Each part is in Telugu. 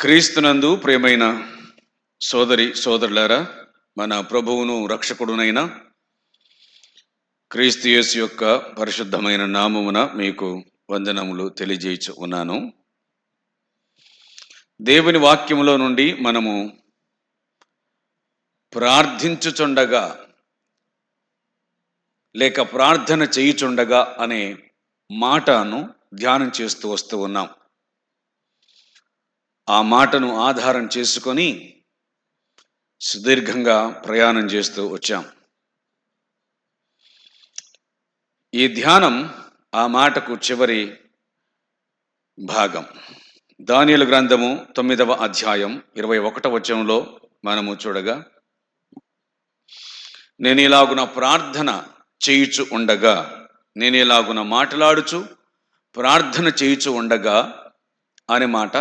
క్రీస్తునందు ప్రియమైన సోదరి సోదరులారా మన ప్రభువును రక్షకుడునైన క్రీస్తు యేసు యొక్క పరిశుద్ధమైన నామమున మీకు వందనములు తెలియజేయచ్చు ఉన్నాను. దేవుని వాక్యములో నుండి మనము ప్రార్థించుచుండగా లేక ప్రార్థన చేయుచుండగా అనే మాటను ధ్యానం చేస్తూ వస్తూ ఉన్నాం. ఆ మాటను ఆధారం చేసుకొని సుదీర్ఘంగా ప్రయాణం చేస్తూ వచ్చాం. ఈ ధ్యానం ఆ మాటకు చివరి భాగం. దానియలు గ్రంథము తొమ్మిదవ అధ్యాయం ఇరవై ఒకటవ వచనంలో మనము చూడగా నేను ఇలాగున ప్రార్థన చేయుచు ఉండగా నేను ఇలాగున మాట్లాడుచు ప్రార్థన చేయుచు ఉండగా అనే మాట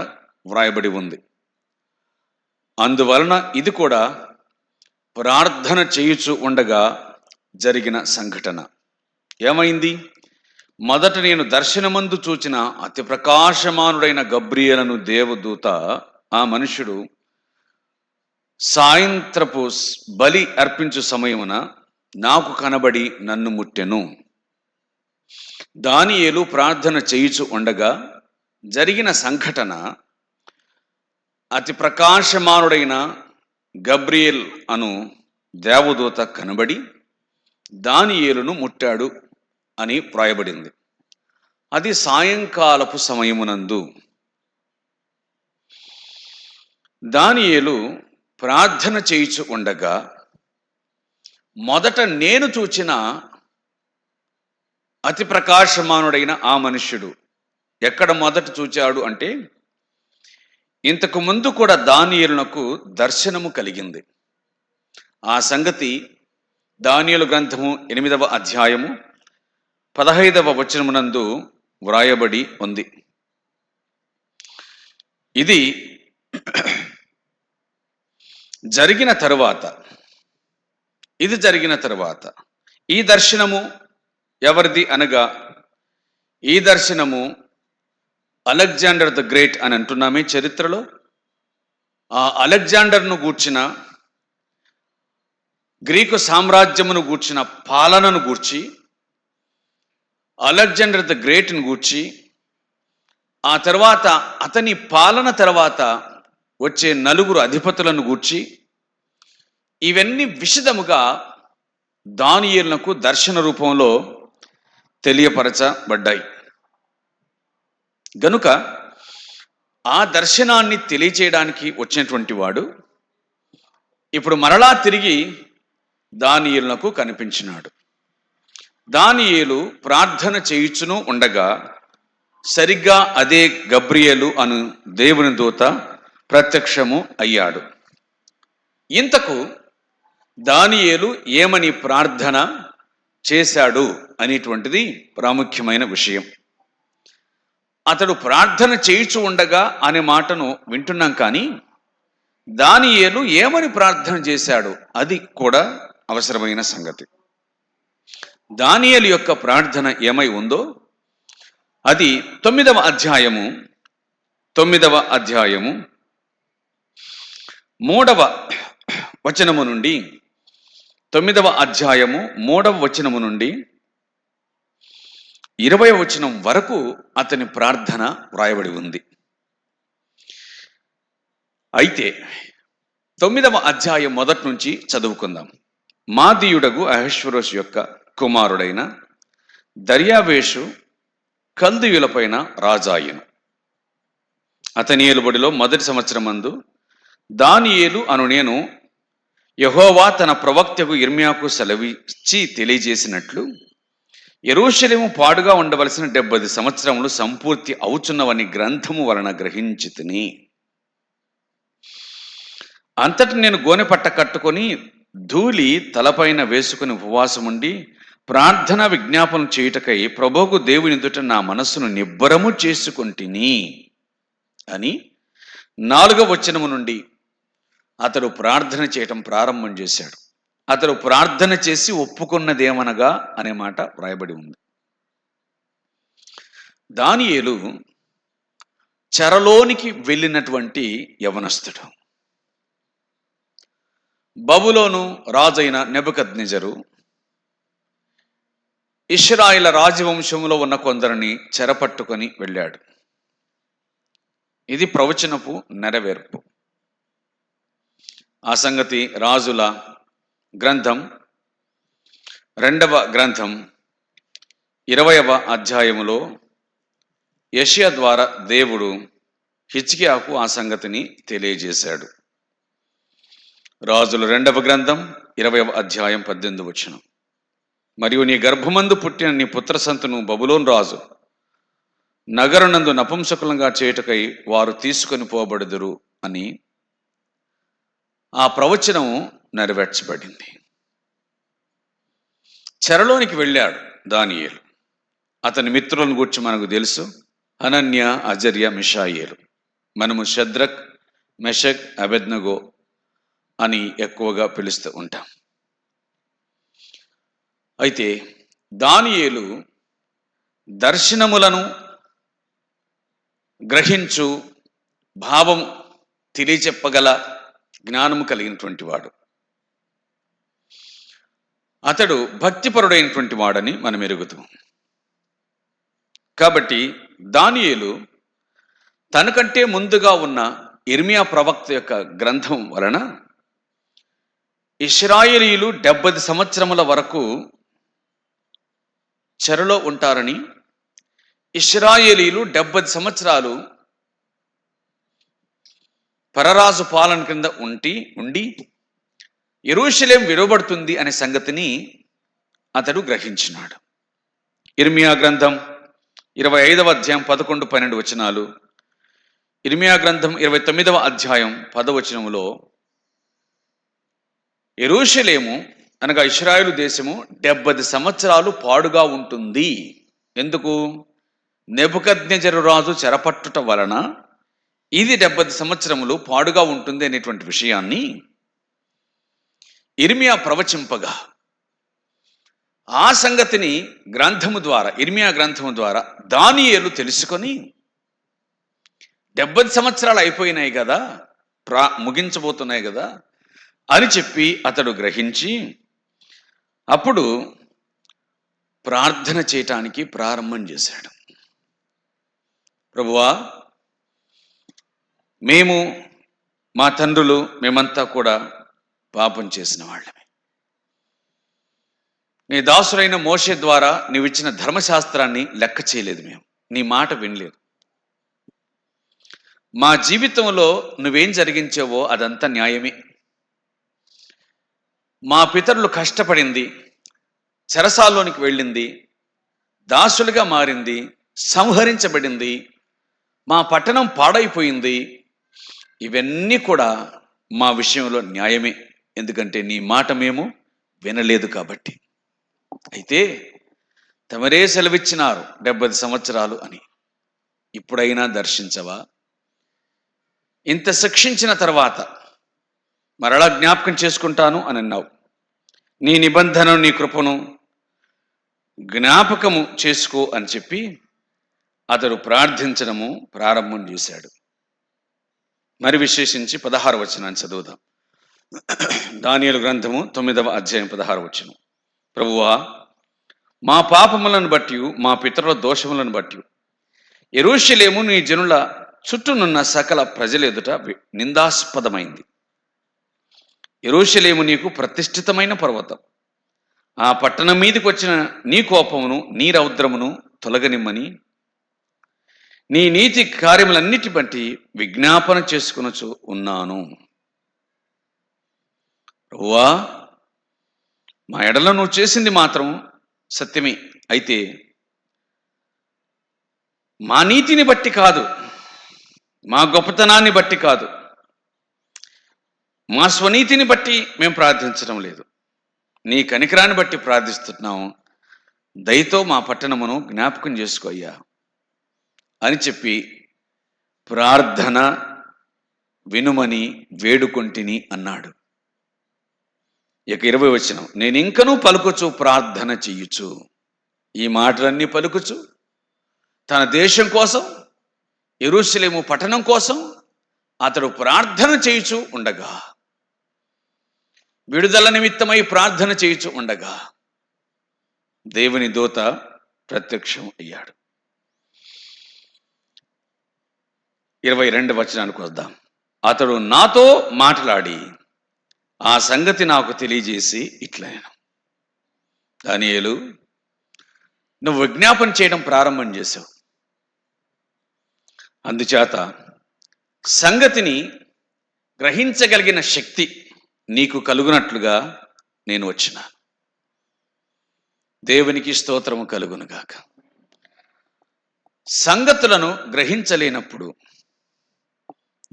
వ్రాయబడి ఉంది. అందువలన ఇది కూడా ప్రార్థన చేయుచు ఉండగా జరిగిన సంఘటన. ఏమైంది? మొదట నేను దర్శనమందు చూచిన అతి ప్రకాశమానుడైన గబ్రియలను దేవదూత ఆ మనుషుడు సాయంత్రపు బలి అర్పించు సమయమున నాకు కనబడి నన్ను ముట్టెను. దానియేలు ప్రార్థన చేయుచు ఉండగా జరిగిన సంఘటన అతి ప్రకాశమానుడైన గబ్రియల్ అను దేవదూత కనబడి దానియేలును ముట్టాడు అని వ్రాయబడింది. అది సాయంకాలపు సమయమునందు. దానియేలు ప్రార్థన చేయిచు ఉండగా మొదట నేను చూచిన అతి ప్రకాశమానుడైన ఆ మనుష్యుడు ఎక్కడ మొదట చూచాడు అంటే ఇంతకు ముందు కూడా దానియులకు దర్శనము కలిగింది. ఆ సంగతి దానియుల గ్రంథము ఎనిమిదవ అధ్యాయము పదహైదవ వచనమునందు వ్రాయబడి ఉంది. ఇది జరిగిన తరువాత ఇది జరిగిన తరువాత ఈ దర్శనము ఎవరిది అనగా ఈ దర్శనము అలెగ్జాండర్ ద గ్రేట్ అని అంటున్నామే చరిత్రలో. ఆ అలెగ్జాండర్ను గూర్చిన గ్రీకు సామ్రాజ్యమును గూర్చిన పాలనను గూర్చి అలెగ్జాండర్ ద గ్రేట్ను గూర్చి ఆ తర్వాత అతని పాలన తర్వాత వచ్చే నలుగురు అధిపతులను గూర్చి ఇవన్నీ విశదముగా దానియులకు దర్శన రూపంలో తెలియపరచబడ్డాయి. గనుక ఆ దర్శనాన్ని తెలియచేయడానికి వచ్చినటువంటి వాడు ఇప్పుడు మరలా తిరిగి దానియులకు కనిపించినాడు. దానియేలు ప్రార్థన చేయుచును ఉండగా సరిగ్గా అదే గబ్రియలు అను దేవుని దూత ప్రత్యక్షము అయ్యాడు. ఇంతకు దానియేలు ఏమని ప్రార్థన చేశాడు అనేటువంటిది ప్రాముఖ్యమైన విషయం. అతడు ప్రార్థన చేయిచు ఉండగా అనే మాటను వింటున్నాం కానీ దానియేలు ఏమని ప్రార్థన చేశాడు? అది కూడా అవసరమైన సంగతి. దానియలు యొక్క ప్రార్థన ఏమై ఉందో అది తొమ్మిదవ అధ్యాయము తొమ్మిదవ అధ్యాయము మూడవ వచనము నుండి తొమ్మిదవ అధ్యాయము మూడవ వచనము నుండి ఇరవై వచనం వరకు అతని ప్రార్థన వ్రాయబడి ఉంది. అయితే తొమ్మిదవ అధ్యాయం మొదటి నుంచి చదువుకుందాం. మాదీయుడగు అహేశ్వరోష్ యొక్క కుమారుడైన దర్యావేషు కల్దీయులపైన రాజాయను. అతని ఏలుబడిలో మొదటి సంవత్సరం అందు దానియేలు అను నేను యహోవా తన ప్రవక్తకు ఇర్మియాకు సెలవిచ్చి తెలియజేసినట్లు ఎరుషలేము పాడుగా ఉండవలసిన డెబ్బది సంవత్సరములు సంపూర్తి అవుచున్నవని గ్రంథము వలన గ్రహించి తిని అంతటి నేను గోనెపట్ట కట్టుకొని ధూళి తలపైన వేసుకుని ఉపవాసముండి ప్రార్థన విజ్ఞాపనం చేయుటకై ప్రభువుకు దేవుని ఎదుట నా మనస్సును నిబ్బరము చేసుకుంటుని అని నాలుగవ వచనము నుండి అతడు ప్రార్థన చేయటం ప్రారంభం చేశాడు. అతడు ప్రార్థన చేసి ఒప్పుకున్నదేమనగా అనే మాట వ్రాయబడి ఉంది. దానియేలు చెరలోనికి వెళ్ళినటువంటి యవనస్తుడు. బబులోను రాజైన నెబుకద్నెజరు ఇస్రాయిల రాజవంశంలో ఉన్న కొందరిని చెరపట్టుకొని వెళ్ళాడు. ఇది ప్రవచనపు నెరవేర్పు. ఆ సంగతి రాజుల గ్రంథం రెండవ గ్రంథం ఇరవయవ అధ్యాయములో యషియా ద్వారా దేవుడు హిచ్కియాకు ఆ సంగతిని తెలియజేశాడు. రాజుల రెండవ గ్రంథం ఇరవయవ అధ్యాయం పద్దెనిమిది వచ్చిన. మరియు నీ గర్భమందు పుట్టిన నీ పుత్రసంతును బబులోన్ రాజు నగరనందు నపుంసకులంగా చేయుటకై వారు తీసుకొని పోబడుదురు అని. ఆ ప్రవచనము నెరవేర్చబడింది. చెరలోనికి వెళ్ళాడు దానియేలు. అతని మిత్రులను గురించి మనకు తెలుసు. అనన్య అజర్య మిషాయేలు. మనము శద్రక్ మెషక్ అబెద్నగో అని ఎక్కువగా పిలుస్తూ ఉంటాం. అయితే దానియేలు దర్శనములను గ్రహించు భావం తెలియచెప్పగల జ్ఞానము కలిగినటువంటి వాడు. అతడు భక్తిపరుడైనటువంటి వాడని మనం ఎరుగుతాం కాబట్టి దానియేలు తనకంటే ముందుగా ఉన్న ఇర్మియా ప్రవక్త యొక్క గ్రంథం వలన ఇస్రాయేలీలు డెబ్బై సంవత్సరముల వరకు చెరలో ఉంటారని ఇస్రాయేలీలు డెబ్బై సంవత్సరాలు పరరాజు పాలన కింద ఉండి ఉండి ఎరుషలేం విడవబడుతుంది అనే సంగతిని అతడు గ్రహించినాడు. ఇర్మియా గ్రంథం ఇరవై ఐదవ అధ్యాయం పదకొండు పన్నెండు వచనాలు. ఇర్మియా గ్రంథం ఇరవై తొమ్మిదవ అధ్యాయం పదవచనములో ఎరుషలేము అనగా ఇస్రాయేలు దేశము డెబ్బది సంవత్సరాలు పాడుగా ఉంటుంది. ఎందుకు? నెబుకద్నెజరు రాజు చెరపట్టుట వలన ఇది డెబ్బది సంవత్సరములు పాడుగా ఉంటుంది అనేటువంటి విషయాన్ని ఇర్మియా ప్రవచింపగా. ఆ సంగతిని గ్రంథము ద్వారా ఇర్మియా గ్రంథము ద్వారా దానియేలు తెలుసుకొని డెబ్బై సంవత్సరాలు అయిపోయినాయి కదా ప్రా ముగించబోతున్నాయి కదా అని చెప్పి అతడు గ్రహించి అప్పుడు ప్రార్థన చేయటానికి ప్రారంభం చేశాడు. ప్రభువా మేము మా తండ్రులు మేమంతా కూడా పాపం చేసిన వాళ్ళమే. నీ దాసులైన మోషే ద్వారా నీవిచ్చిన ధర్మశాస్త్రాన్ని లెక్క చేయలేదు మేము. నీ మాట వినలేదు. మా జీవితంలో నువ్వేం జరిగించావో అదంతా న్యాయమే. మా పితరులు కష్టపడింది చెరసాల్లోనికి వెళ్ళింది దాసులుగా మారింది సంహరించబడింది మా పట్టణం పాడైపోయింది. ఇవన్నీ కూడా మా విషయంలో న్యాయమే. ఎందుకంటే నీ మాట మేము వినలేదు కాబట్టి. అయితే తమరే సెలవిచ్చినారు డెబ్బై సంవత్సరాలు అని. ఇప్పుడైనా దర్శించవా? ఇంత శిక్షించిన తర్వాత మరలా జ్ఞాపకం చేసుకుంటాను అని అన్నావు. నీ నిబంధనను నీ కృపను జ్ఞాపకము చేసుకో అని చెప్పి అతడు ప్రార్థించడము ప్రారంభం చేశాడు. మరి విశేషించి పదహారు వచనాన్ని చదువుదాం. దానియలు గ్రంథము తొమ్మిదవ అధ్యాయం పదహారు వచ్చిన. ప్రభువా మా పాపములను బట్టి మా పితరుల దోషములను బట్టి ఎరుషలేము నీ జనుల చుట్టూనున్న సకల ప్రజల ఎదుట నిందాస్పదమైంది. ఎరుషలేము నీకు ప్రతిష్ఠితమైన పర్వతం. ఆ పట్టణం మీదకి వచ్చిన నీ కోపమును నీ రౌద్రమును తొలగనిమ్మని నీ నీతి కార్యములన్నిటి బట్టి విజ్ఞాపన చేసుకునొచ్చు ఉన్నాను. ప్రభువా మా ఎడలో నువ్వు చేసింది మాత్రం సత్యమే. అయితే మా నీతిని బట్టి కాదు మా గొప్పతనాన్ని బట్టి కాదు మా స్వనీతిని బట్టి మేము ప్రార్థించడం లేదు. నీ కనికరాన్ని బట్టి ప్రార్థిస్తున్నాము దయతో మా పట్టణమును జ్ఞాపకం చేసుకోయ్యా అని చెప్పి ప్రార్థన వినుమని వేడుకొంటిని అన్నాడు. ఇక ఇరవై వచ్చిన నేను ఇంకనూ పలుకుచు ప్రార్థన చెయ్యొచ్చు ఈ మాటలన్నీ పలుకుచు. తన దేశం కోసం ఎరుసలేము పట్టణం కోసం అతడు ప్రార్థన చేయుచు ఉండగా. విడుదల నిమిత్తమై ప్రార్థన చేయుచు ఉండగా. దేవుని దూత ప్రత్యక్షం అయ్యాడు. ఇరవై రెండు వచనానికి వద్దాం. అతడు నాతో మాట్లాడి ఆ సంగతి నాకు తెలియజేసి ఇట్లనేను దానియలు నువ్వు విజ్ఞాపన చేయడం ప్రారంభం చేశావు అందుచేత సంగతిని గ్రహించగలిగిన శక్తి నీకు కలుగునట్లుగా నేను వచ్చిన. దేవునికి స్తోత్రము కలుగునుగాక సంగతులను గ్రహించలేనప్పుడు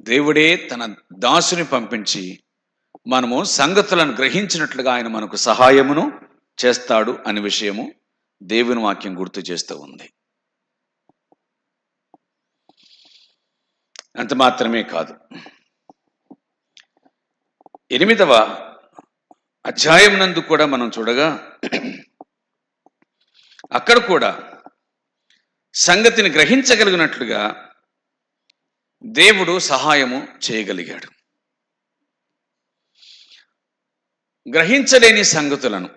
దేవుడే తన దాసుని పంపించి మనము సంగతులను గ్రహించినట్లుగా ఆయన మనకు సహాయమును చేస్తాడు అనే విషయము దేవుని వాక్యం గుర్తు చేస్తూ ఉంది. అంత మాత్రమే కాదు. ఎనిమిదవ అధ్యాయం నందు కూడా మనం చూడగా అక్కడ కూడా సంగతిని గ్రహించగలిగినట్లుగా దేవుడు సహాయము చేయగలిగాడు. గ్రహించలేని సంగతులను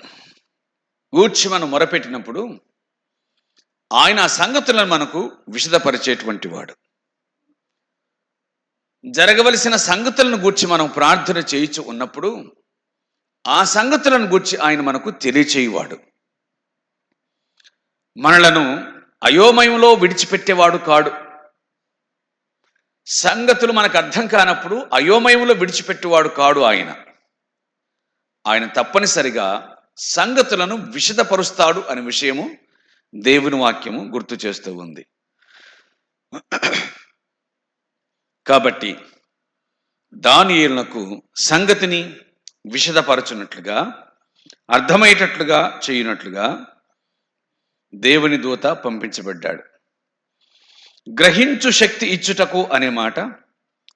గూర్చి మనం మొరపెట్టినప్పుడు ఆయన ఆ సంగతులను మనకు విషదపరిచేటువంటి వాడు. జరగవలసిన సంగతులను గూర్చి మనం ప్రార్థన చేయించు ఉన్నప్పుడు ఆ సంగతులను గూర్చి ఆయన మనకు తెలియచేయువాడు. మనలను అయోమయంలో విడిచిపెట్టేవాడు కాడు. సంగతులు మనకు అర్థం కానప్పుడు అయోమయంలో విడిచిపెట్టేవాడు కాడు ఆయన. ఆయన తప్పనిసరిగా సంగతులను విషదపరుస్తాడు అనే విషయము దేవుని వాక్యము గుర్తు చేస్తూ ఉంది. కాబట్టి దానియులకు సంగతిని విషదపరచునట్లుగా అర్థమయ్యేటట్లుగా చేయునట్లుగా దేవుని దూత పంపించబడ్డాడు. గ్రహించు శక్తి ఇచ్చుటకు అనే మాట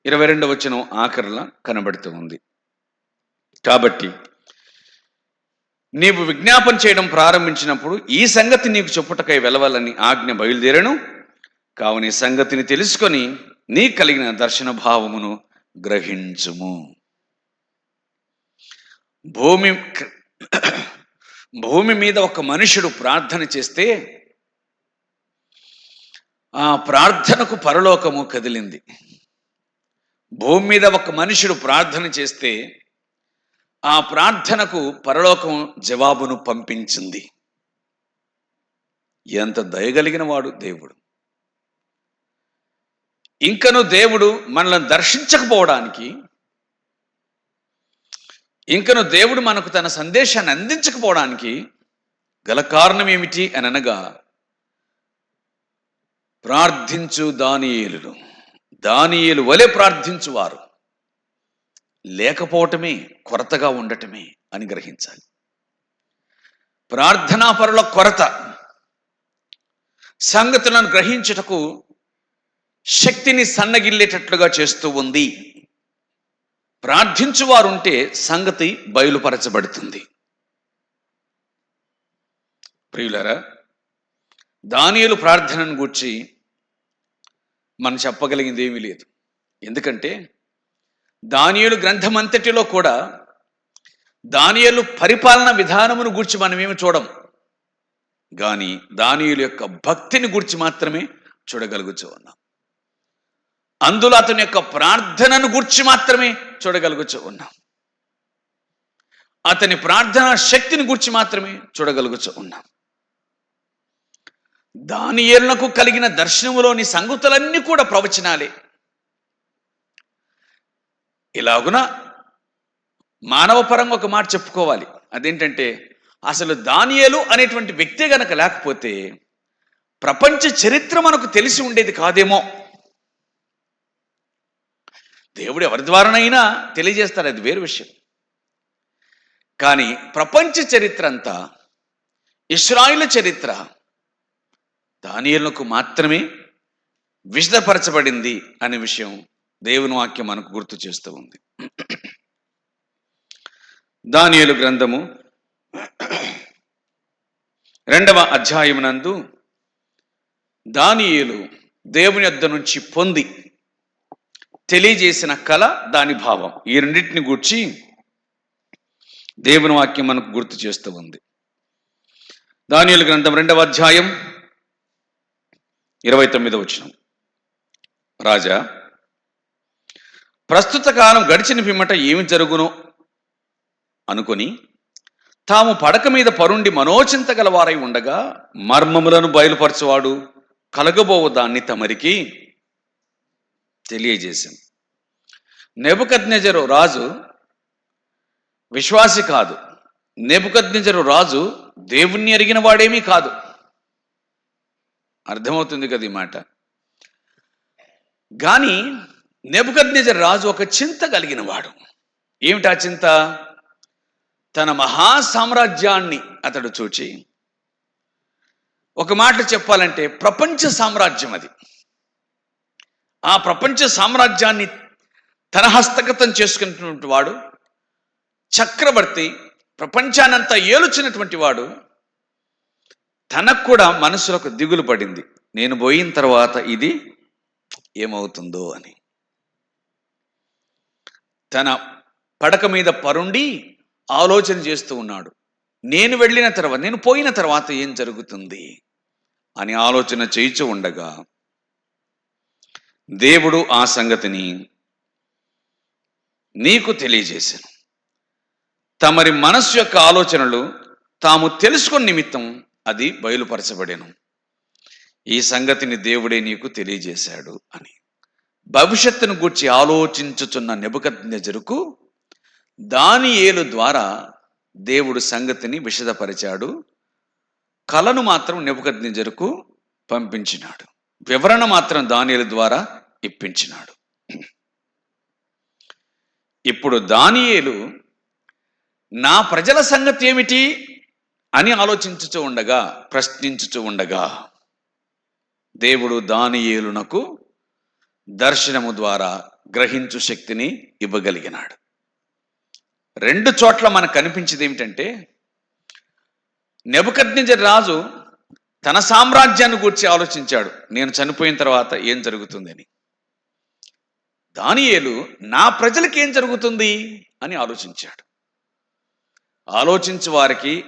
ఇరవై రెండవ వచ్చిన ఆఖరిలా కనబడుతూ ఉంది. కాబట్టి నీవు విజ్ఞాపన చేయడం ప్రారంభించినప్పుడు ఈ సంగతి నీకు చెప్పుటకై వెలవాలని ఆజ్ఞ బయలుదేరను. కావున ఈ సంగతిని తెలుసుకొని నీ కలిగిన దర్శన భావమును గ్రహించుము. భూమి భూమి మీద ఒక మనుషుడు ప్రార్థన చేస్తే ఆ ప్రార్థనకు పరలోకము కదిలింది. భూమి మీద ఒక మనుషుడు ప్రార్థన చేస్తే ఆ ప్రార్థనకు పరలోకం జవాబును పంపించింది. ఎంత దయగలిగిన వాడు దేవుడు. ఇంకను దేవుడు మనల్ని దర్శించకపోవడానికి ఇంకను దేవుడు మనకు తన సందేశాన్ని అందించకపోవడానికి గల కారణం ఏమిటి అని అనగా ప్రార్థించు దానియేలులు దానియేలు వలె ప్రార్థించువారు. లేకపోవటమే కొరతగా ఉండటమే అని గ్రహించాలి. ప్రార్థనాపరుల కొరత. సంగతులను గ్రహించుటకు శక్తిని సన్నగిల్లేటట్లుగా చేస్తూ ఉంది. ప్రార్థించువారుంటే సంగతి బయలుపరచబడుతుంది. ప్రియులరా దానియలు ప్రార్థనను గూర్చి మనం చెప్పగలిగింది ఏమీ లేదు. ఎందుకంటే దానియలు గ్రంథమంతటిలో కూడా దానియలు పరిపాలన విధానమును గూర్చి మనమేమి చూడం? కానీ దానియుల యొక్క భక్తిని గూర్చి మాత్రమే చూడగలుగుతూ ఉన్నాం అందులో అతని యొక్క ప్రార్థనను గూర్చి మాత్రమే చూడగలుగుతూ ఉన్నాం అతని ప్రార్థనా శక్తిని గూర్చి మాత్రమే చూడగలుగుతూ ఉన్నాం దానియేలునకు కలిగిన దర్శనములోని సంగతులన్నీ కూడా ప్రవచనాలే. ఇలాగున? మానవపరంగా ఒక మాట చెప్పుకోవాలి. అదేంటంటే అసలు దానియలు అనేటువంటి వ్యక్తే గనక లేకపోతే ప్రపంచ చరిత్ర మనకు తెలిసి ఉండేది కాదేమో. దేవుడు ఎవరి ద్వారానైనా తెలియజేస్తాడు అది వేరు విషయం. కానీ ప్రపంచ చరిత్ర అంతా ఇస్రాయిల్ చరిత్ర దానియలకు మాత్రమే విశదపరచబడింది అనే విషయం దేవుని వాక్యం మనకు గుర్తు చేస్తూ ఉంది. దానియలు గ్రంథము రెండవ అధ్యాయమునందు దానియేలు దేవుని యొద్ద నుంచి పొంది తెలియజేసిన కళ దాని భావం. ఈ రెండింటిని గూర్చి దేవుని వాక్యం మనకు గుర్తు చేస్తూ ఉంది. దానియుల గ్రంథం రెండవ అధ్యాయం ఇరవై తొమ్మిది వచ్చిన రాజా ప్రస్తుత కాలం గడిచిన పిమ్మట ఏమి జరుగును? అనుకొని తాము పడక మీద పరుండి మనోచింత గలవారై ఉండగా మర్మములను బయలుపరచువాడు కలగబోవు దాన్ని తమరికి తెలియజేశాం. నెబుకద్నెజరు రాజు విశ్వాసి కాదు. నెబుకద్నెజరు రాజు దేవుణ్ణి ఎరిగిన వాడేమీ కాదు. అర్థమవుతుంది కదా ఈ మాట? కానీ నెబుకద్నెజరు రాజు ఒక చింత కలిగిన వాడు ఏమిటా చింత? తన మహా సామ్రాజ్యాన్ని అతడు చూచి ఒక మాట చెప్పాలంటే ప్రపంచ సామ్రాజ్యం అది. ఆ ప్రపంచ సామ్రాజ్యాన్ని తన హస్తగతం చేసుకున్నటువంటి వాడు చక్రవర్తి ప్రపంచానంతా ఏలుచినటువంటి వాడు తనకు కూడా మనసులకు దిగులు పడింది. నేను పోయిన తర్వాత ఇది ఏమవుతుందో అని. తన పడక మీద పరుండి ఆలోచన చేస్తూ ఉన్నాడు. నేను వెళ్ళిన తర్వాత నేను పోయిన తర్వాత ఏం జరుగుతుంది? అని ఆలోచన చేయిచు ఉండగా దేవుడు ఆ సంగతిని నీకు తెలియజేశాను. తమరి మనస్సు యొక్క ఆలోచనలు తాము తెలుసుకున్న నిమిత్తం అది బయలుపరచబడేను. ఈ సంగతిని దేవుడే నీకు తెలియజేశాడు అని. భవిష్యత్తును గూర్చి ఆలోచించుచున్న నెబుకద్నెజరుకు దానియేలు ద్వారా దేవుడు సంగతిని విషదపరిచాడు. కలను మాత్రం నెబుకద్నెజరుకు పంపించినాడు. వివరణ మాత్రం దానియేలు ద్వారా ఇప్పించినాడు. ఇప్పుడు దానియేలు నా ప్రజల సంగతి ఏమిటి అని ఆలోచించుచూ ఉండగా ప్రశ్నించుచూ ఉండగా దేవుడు దానియేలునకు దర్శనము ద్వారా గ్రహించు శక్తిని ఇవ్వగలిగినాడు. రెండు చోట్ల మనకు కనిపించేది ఏమిటంటే నెబద్ రాజు తన సామ్రాజ్యాన్ని గూర్చి ఆలోచించాడు. నేను చనిపోయిన తర్వాత ఏం జరుగుతుందని. దానియేలు నా ప్రజలకి ఏం జరుగుతుంది? అని ఆలోచించాడు. ఆలోచించు వారికి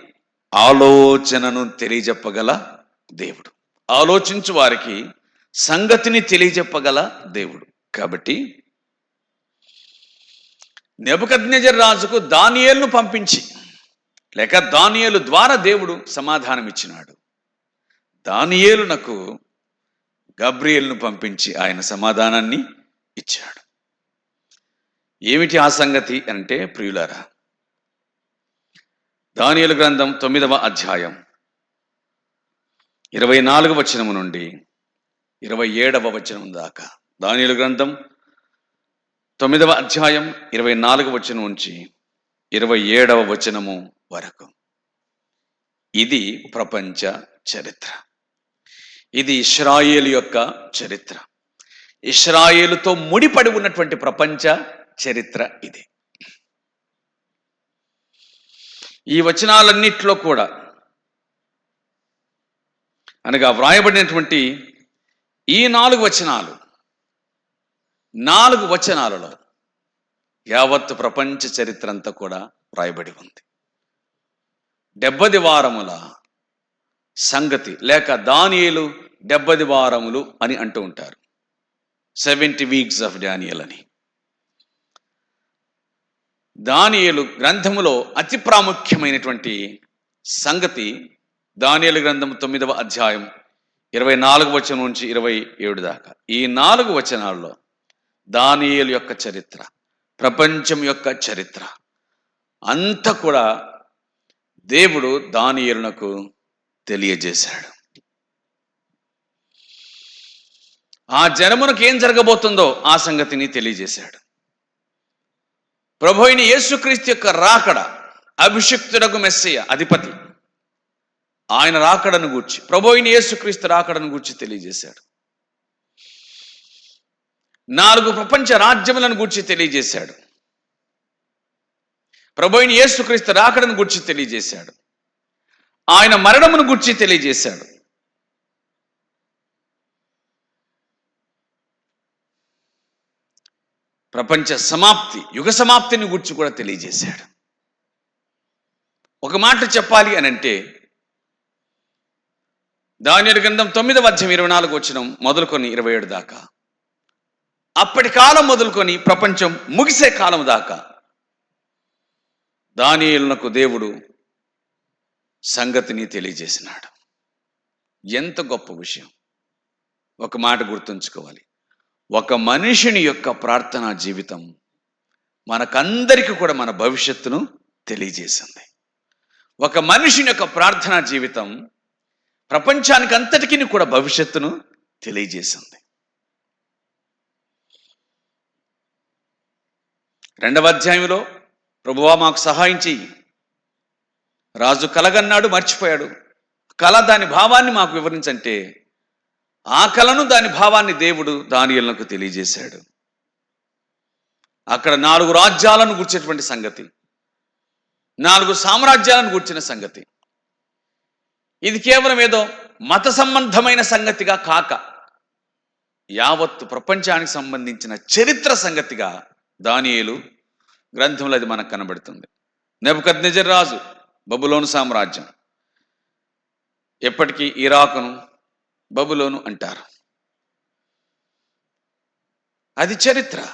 ఆలోచనను తెలియజెప్పగల దేవుడు. ఆలోచించు వారికి సంగతిని తెలియజెప్పగల దేవుడు. కాబట్టి నెబద్ రాజుకు దానియేలును పంపించి లేక దానియేలు ద్వారా దేవుడు సమాధానం ఇచ్చినాడు దానియేలునకు గబ్రియేలును పంపించి ఆయన సమాధానాన్ని ఇచ్చాడు. ఏమిటి ఆ సంగతి అంటే ప్రియులారా దానియలు గ్రంథం తొమ్మిదవ అధ్యాయం ఇరవై నాలుగు వచనము నుండి ఇరవై ఏడవ వచనం దాకా. దానియేలు గ్రంథం తొమ్మిదవ అధ్యాయం ఇరవై నాలుగు వచనం నుంచి ఇరవై ఏడవ వచనము వరకు. ఇది ప్రపంచ చరిత్ర. ఇది ఇస్రాయేలు యొక్క చరిత్ర. ఇస్రాయేలుతో ముడిపడి ఉన్నటువంటి ప్రపంచ చరిత్ర ఇది. ఈ వచనాలన్నిట్లో కూడా అనగా వ్రాయబడినటువంటి ఈ నాలుగు వచనాలు నాలుగు వచనాలలో యావత్ ప్రపంచ చరిత్ర అంతా కూడా వ్రాయబడి ఉంది. డెబ్బది వారముల సంగతి లేక దానియలు డెబ్బది వారములు అని అంటూ ఉంటారు. సెవెంటీ వీక్స్ ఆఫ్ డానియల్ అని. దానియలు గ్రంథములో అతి ప్రాముఖ్యమైనటువంటి సంగతి దానియలు గ్రంథం తొమ్మిదవ అధ్యాయం ఇరవై నాలుగు వచనం నుంచి ఇరవై ఏడు దాకా. ఈ నాలుగు వచనాల్లో దానియలు యొక్క చరిత్ర ప్రపంచం యొక్క చరిత్ర అంతా కూడా దేవుడు దానియలునకు తెలియజేశాడు. ఆ జనమునకు ఏం జరగబోతుందో ఆ సంగతిని తెలియజేశాడు. ప్రభు అయిన యేసుక్రీస్తు యొక్క రాకడ అభిషిక్తుడకు మెస్సయ్య అధిపతి. ఆయన రాకడను గూర్చి ప్రభోయిన యేసుక్రీస్తు రాకడను గూర్చి తెలియజేశాడు. నాలుగు ప్రపంచ రాజ్యములను గూర్చి తెలియజేశాడు. ప్రభోయిని యేసుక్రీస్తు రాకడను గూర్చి తెలియజేశాడు. ఆయన మరణమును గూర్చి తెలియజేశాడు. ప్రపంచ సమాప్తి యుగ సమాప్తిని గురించి కూడా తెలియజేశాడు. ఒక మాట చెప్పాలి అని అంటే దాని గ్రంథం తొమ్మిదవ అధ్యాయం ఇరవై నాలుగు వచ్చిన మొదలుకొని ఇరవై ఏడు దాకా. అప్పటి కాలం మొదలుకొని ప్రపంచం ముగిసే కాలం దాకా దానియులకు దేవుడు సంగతిని తెలియజేసినాడు. ఎంత గొప్ప విషయం. ఒక మాట గుర్తుంచుకోవాలి. ఒక మనిషిని యొక్క ప్రార్థనా జీవితం మనకందరికీ కూడా మన భవిష్యత్తును తెలియజేసింది. ఒక మనిషిని యొక్క ప్రార్థనా జీవితం ప్రపంచానికి అంతటికీ కూడా భవిష్యత్తును తెలియజేసింది. రెండవ అధ్యాయంలో ప్రభువా మాకు సహాయం చెయ్యి. రాజు కలగన్నాడు మర్చిపోయాడు. కళ దాని భావాన్ని మాకు వివరించంటే ఆ కళను దాని భావాన్ని దేవుడు దానియలకు తెలియజేశాడు. అక్కడ నాలుగు రాజ్యాలను గుర్చేటువంటి సంగతి నాలుగు సామ్రాజ్యాలను గుర్చిన సంగతి. ఇది కేవలం ఏదో మత సంబంధమైన సంగతిగా కాక యావత్తు ప్రపంచానికి సంబంధించిన చరిత్ర సంగతిగా దానియేలు గ్రంథంలో అది మనకు కనబడుతుంది. నెబద్ రాజు బబులోను సామ్రాజ్యం. ఎప్పటికీ ఇరాకును బబులోను అంటారు. అది చరిత్ర.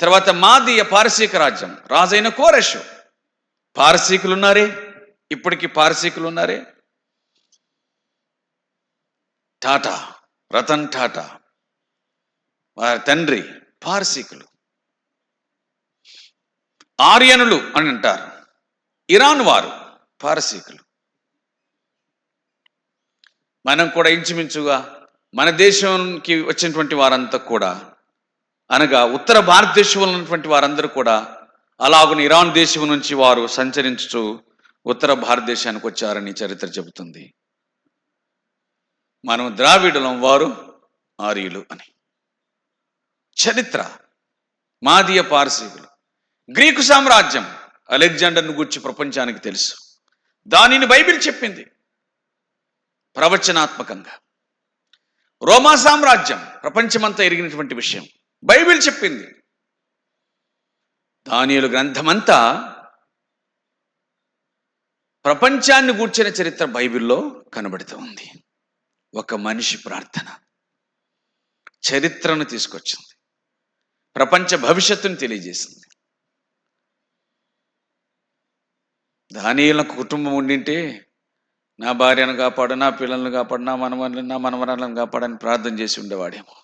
తర్వాత మాదీయ పారసీక రాజ్యం రాజైన కోరషు. పారసీకులు ఉన్నారే ఇప్పటికీ పారసీకులు ఉన్నారే టాటా రతన్ టాటా వారి తండ్రి పారసీకులు. ఆర్యనులు అని అంటారు. ఇరాన్ వారు పారసీకులు. మనం కూడా ఇంచుమించుగా మన దేశంకి వచ్చినటువంటి వారంతా కూడా అనగా ఉత్తర భారతదేశంలో ఉన్నటువంటి వారందరూ కూడా అలాగున ఇరాన్ దేశం నుంచి వారు సంచరించుతూ ఉత్తర భారతదేశానికి వచ్చారని చరిత్ర చెబుతుంది. మనం ద్రావిడులం వారు ఆర్యులు అని. చరిత్ర మాదీయ పారసీకులు. గ్రీకు సామ్రాజ్యం అలెగ్జాండర్ను గూర్చి ప్రపంచానికి తెలుసు. దానిని బైబిల్ చెప్పింది ప్రవచనాత్మకంగా. రోమా సామ్రాజ్యం ప్రపంచమంతా ఎరిగినటువంటి విషయం బైబిల్ చెప్పింది. దానియులు గ్రంథమంతా ప్రపంచాన్ని గూర్చిన చరిత్ర బైబిల్లో కనబడుతూ ఉంది. ఒక మనిషి ప్రార్థన. చరిత్రను తీసుకొచ్చింది. ప్రపంచ భవిష్యత్తును తెలియజేసింది. దానియులకు కుటుంబం ఉండింటే నా భార్యను కాపాడు నా పిల్లలను కాపాడు నా మనవలను నా మనవరాలను కాపాడని ప్రార్థన చేసి ఉండేవాడేమో.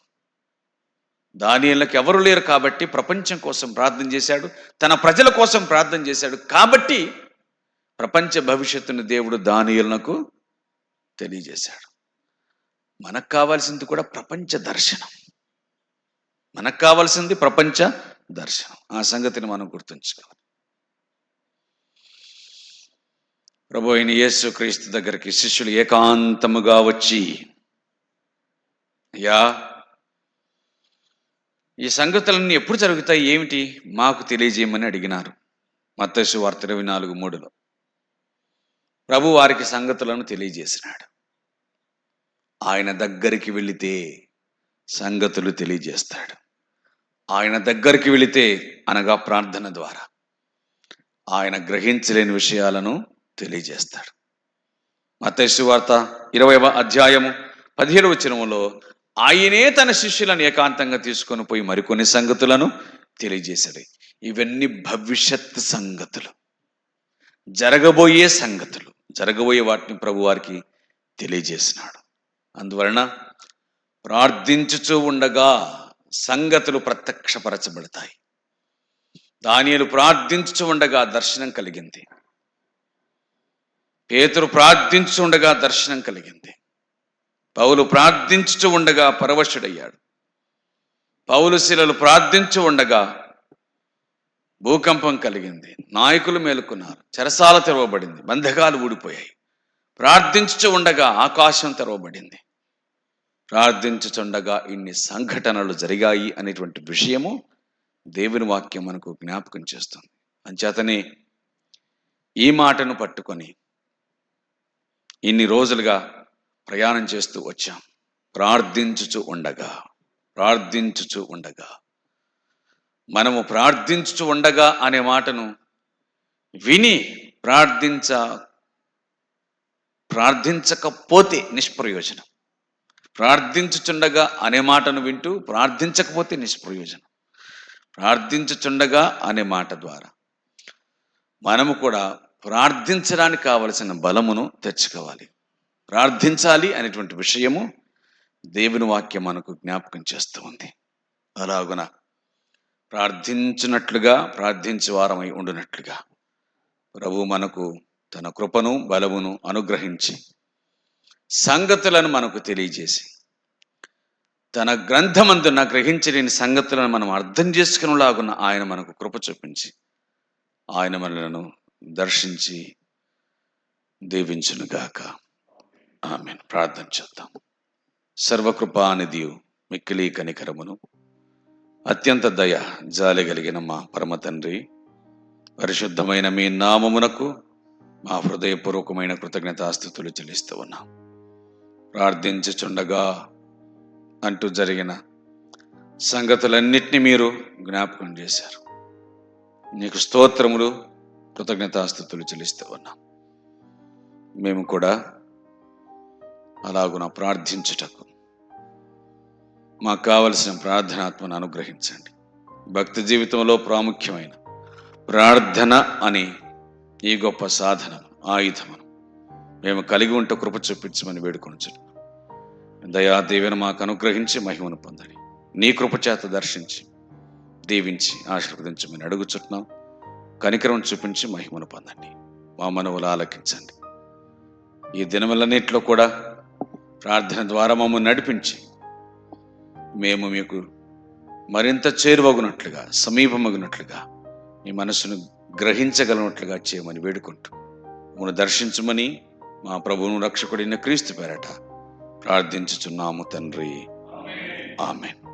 దానియులకు ఎవరు లేరు కాబట్టి ప్రపంచం కోసం ప్రార్థన చేశాడు తన ప్రజల కోసం ప్రార్థన చేశాడు కాబట్టి ప్రపంచ భవిష్యత్తును దేవుడు దానియులకు తెలియజేశాడు. మనకు కావాల్సింది కూడా ప్రపంచ దర్శనం. మనకు కావాల్సింది ప్రపంచ దర్శనం. ఆ సంగతిని మనం గుర్తుంచుకోవాలి. ప్రభు అయిన యేసు క్రీస్తు దగ్గరికి శిష్యులు ఏకాంతముగా వచ్చి అయ్యా ఈ సంగతులన్నీ ఎప్పుడు జరుగుతాయి? ఏమిటి? మాకు తెలియజేయమని అడిగినారు. మత్స్సు వార్త ఇరవై నాలుగు మూడులో. ప్రభు వారికి సంగతులను తెలియజేసినాడు. ఆయన దగ్గరికి వెళితే సంగతులు తెలియజేస్తాడు. ఆయన దగ్గరికి వెళితే అనగా ప్రార్థన ద్వారా. ఆయన గ్రహించలేని విషయాలను తెలియజేస్తాడు. మత్తయి వార్త ఇరవైవ అధ్యాయము పదిహేడు వచనములో ఆయనే తన శిష్యులను ఏకాంతంగా తీసుకొని పోయి మరికొన్ని సంగతులను తెలియజేశాడు. ఇవన్నీ భవిష్యత్ సంగతులు. జరగబోయే సంగతులు. జరగబోయే వాటిని ప్రభువారికి తెలియజేసినాడు. అందువలన ప్రార్థించుచూ ఉండగా సంగతులు ప్రత్యక్షపరచబడతాయి. దానియలు ప్రార్థించుచు ఉండగా దర్శనం కలిగింది. పేతురు ప్రార్థించు ఉండగా దర్శనం కలిగింది. పౌలు ప్రార్థించుచు ఉండగా పరవశుడయ్యాడు. పౌలు శిలలు ప్రార్థించు ఉండగా భూకంపం కలిగింది. నాయకులు మేలుకున్నారు. చెరసాల తెరవబడింది. బంధకాలు ఊడిపోయాయి. ప్రార్థించుచు ఉండగా ఆకాశం తెరవబడింది. ప్రార్థించుచుండగా ఇన్ని సంఘటనలు జరిగాయి అనేటువంటి విషయము దేవుని వాక్యం మనకు జ్ఞాపకం చేస్తుంది. అంచేతనే ఈ మాటను పట్టుకొని ఇన్ని రోజులుగా ప్రయాణం చేస్తూ వచ్చాం. ప్రార్థించుచు ఉండగా ప్రార్థించుచు ఉండగా. మనము ప్రార్థించుచు ఉండగా అనే మాటను విని ప్రార్థించ ప్రార్థించకపోతే నిష్ప్రయోజనం. ప్రార్థించుచుండగా అనే మాటను వింటూ ప్రార్థించకపోతే నిష్ప్రయోజనం. ప్రార్థించుచుండగా అనే మాట ద్వారా మనము కూడా ప్రార్థించడానికి కావలసిన బలమును తెచ్చుకోవాలి. ప్రార్థించాలి అనేటువంటి విషయము దేవుని వాక్యం మనకు జ్ఞాపకం చేస్తూ ఉంది. అలాగున ప్రార్థించినట్లుగా ప్రార్థించే వారమై ఉండినట్లుగా ప్రభు మనకు తన కృపను బలమును అనుగ్రహించి సంగతులను మనకు తెలియజేసి తన గ్రంథమందున గ్రహించలేని సంగతులను మనం అర్థం చేసుకునేలాగున్న ఆయన మనకు కృప చూపించి ఆయన మనలను దర్శించి దీవించునుగాక. ఆమె ప్రార్థన చేద్దాం. సర్వకృపానిధియు మిక్కిలి కనికరమును అత్యంత దయ జాలి కలిగిన మా పరమ తండ్రి పరిశుద్ధమైన మీ నామమునకు మా హృదయపూర్వకమైన కృతజ్ఞతాస్థుతులు చెల్లిస్తూ ఉన్నాం. ప్రార్థించుచుండగా అంటూ జరిగిన సంగతులన్నిటినీ మీరు జ్ఞాపకం చేశారు. నీకు స్తోత్రములు కృతజ్ఞతాస్థుతులు చెల్లిస్తూ ఉన్నాం. మేము కూడా అలాగున ప్రార్థించుటకు మాకు కావలసిన ప్రార్థనాత్మను అనుగ్రహించండి. భక్తి జీవితంలో ప్రాముఖ్యమైన ప్రార్థన అని ఈ గొప్ప సాధనము ఆయుధమును మేము కలిగి ఉంటే కృప చూపించమని వేడుకొనుచున్నాం దయా దేవిని మాకు అనుగ్రహించి మహిమను పొందని నీ కృపచేత దర్శించి దీవించి ఆశీర్వదించమని అడుగుచున్నాం. కనికరం చూపించి మహిమను పొందండి. మా మనవులు ఆలకించండి. ఈ దినములన్నింటిలో కూడా ప్రార్థన ద్వారా మమ్మల్ని నడిపించి మేము మీకు మరింత చేరువగునట్లుగా సమీపమగినట్లుగా మీ మనసును గ్రహించగలనట్లుగా చేయమని వేడుకుంటూ మమ్మల్ని దర్శించమని మా ప్రభువును రక్షకుడైన క్రీస్తు పేరట ప్రార్థించుచున్నాము తండ్రి. ఆమె